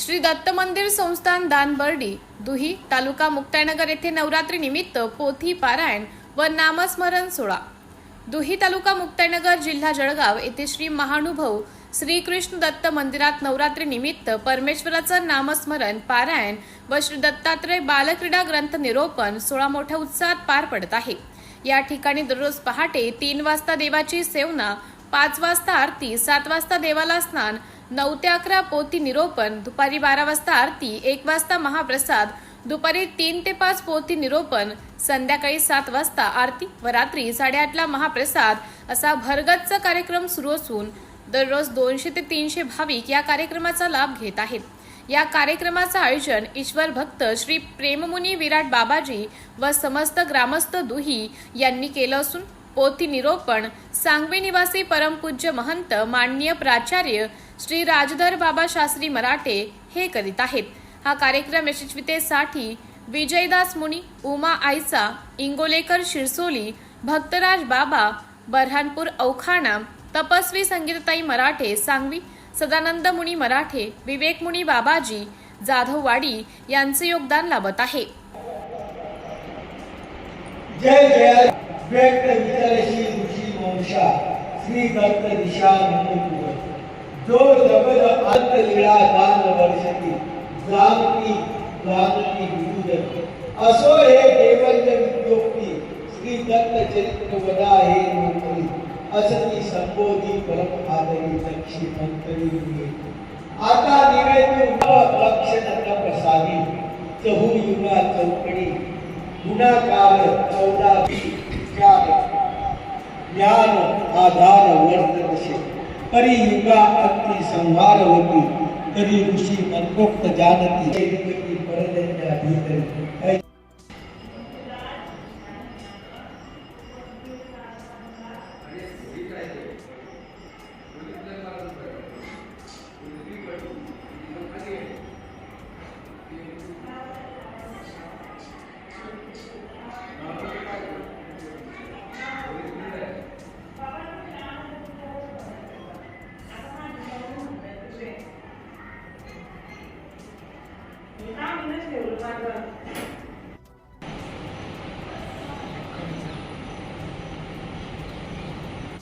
श्री दत्त मंदिर संस्थान दानबर्डी दुही तालुका मुक्ताईनगर येथे नवरात्री निमित्त पोथी पारायण व नामस्मरण सोहळा. दुही तालुका मुक्ताईनगर जिल्हा जळगाव येथे श्री महानुभव श्रीकृष्ण दत्त मंदिरात नवरात्री निमित्त परमेश्वराचं नामस्मरण पारायण व श्री दत्तात्रय बालक्रीडा ग्रंथ निरोपण सोळा मोठ्या उत्साहात पार पडत आहे. या ठिकाणी दररोज पहाटे तीन वाजता देवाची सेवना पाच वाजता आरती सात वाजता देवाला स्नान नऊ ते अकरा पोथी निरोपण दुपारी बारा वाजता आरती एक वाजता महाप्रसाद दुपारी तीन ते पाच पोथी निरोपण संध्याकाळी सात वाजता आरती व रात्री साडेआठला महाप्रसाद असा भरगतचा कार्यक्रम सुरू असून दररोज दोनशे ते तीनशे भाविक या कार्यक्रमाचा लाभ घेत आहेत. या कार्यक्रमाचं आयोजन ईश्वर भक्त श्री प्रेममुनी विराट बाबाजी व समस्त ग्रामस्थ दुही यांनी केलं असून पोथी निरोपण सांगवी निवासी परमपूज्य महंत माननीय प्राचार्य श्री राजधर बाबा शास्त्री मराठे हे करीत आहेत. हा कार्यक्रम यशस्वीतेसाठी विजयदास मुनी उमा आयसा इंगोलेकर शिरसोली भक्तराज बाबा बऱ्हाणपूर औखाणा तपस्वी संगीतताई मराठे सांगवी सदानंद मुनी मराठे विवेक मुनी बाबाजी जाधववाडी यांचे योगदान लाभत आहे. जय जय. व्यक्त वितरशी ऋषी वंशा श्री दत्त दिशा नमोतुर जो जगद अंत लीळा दान वर्षती जानकी जानकी विदुर असो हे देवंत विद्योक्ती श्री दत्त चरित्र वदा हे नोकरी असती संबोधी परम आदरी दक्षी मंत्री आता निवेदन ज्ञान आधार वर्तनशे परियुगा अति संहार होती तरी ऋषी मनोक्त जानती हे भीतर 他们那些人那个